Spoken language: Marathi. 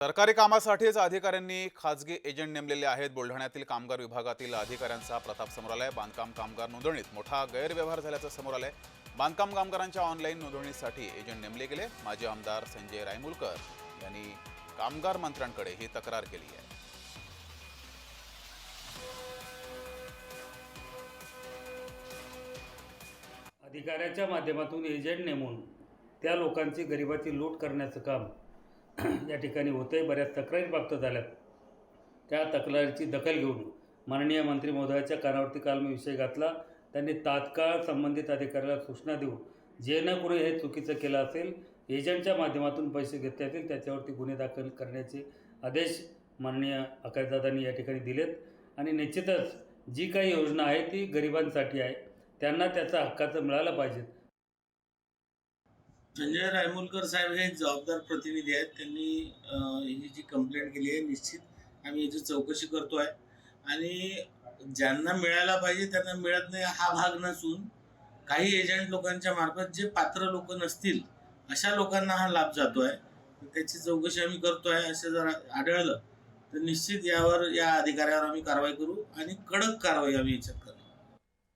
सरकारी कामासाठीच अधिकाऱ्यांनी खाजगी एजंट नेमलेले आहेत. बुलढाण्यातील कामगार विभागातील अधिकाऱ्यांचा प्रताप समोर आलाय. बांधकाम कामगार नोंदणीत मोठा गैरव्यवहार झाल्याचं समोर आलंय. बांधकाम कामगारांच्या ऑनलाईन नोंदणीसाठी एजंट नेमले गेले. माजी आमदार संजय रायमुलकर यांनी कामगार मंत्र्यांकडे ही तक्रार केली आहे. अधिकाऱ्याच्या माध्यमातून एजंट नेमून त्या लोकांची गरिबाची लूट करण्याचं काम या ठिकाणी होतंय बऱ्याच तक्रारी प्राप्त झाल्यात. त्या तक्रारीची दखल घेऊन माननीय मंत्री महोदयाच्या कानावरती काल मी विषय घातला. त्यांनी तात्काळ संबंधित अधिकाऱ्याला सूचना देऊन जे न कोणी हे चुकीचं केलं असेल एजंटच्या माध्यमातून पैसे घेतले असतील त्याच्यावरती गुन्हे दाखल करण्याचे आदेश माननीय आकाशदादांनी या ठिकाणी दिलेत. आणि निश्चितच जी काही योजना आहे ती गरिबांसाठी आहे. त्यांना त्याचा हक्काचं मिळालं पाहिजेत संजय रायमुलकर साहेब हे जबाबदार प्रतिनिधी आहेत. त्यांनी ही जी कंप्लेंट केली आहे निश्चित आम्ही याची चौकशी करतो आहे आणि ज्यांना मिळायला पाहिजे त्यांना मिळत नाही हा भाग नसून काही एजंट लोकांच्या मार्फत जे पात्र लोक नसतील अशा लोकांना हा लाभ जातो आहे त्याची चौकशी आम्ही करतो आहे असं जर आढळलं तर निश्चित यावर या अधिकाऱ्यावर आम्ही कारवाई करू आणि कडक कारवाई आम्ही याच्यात करू.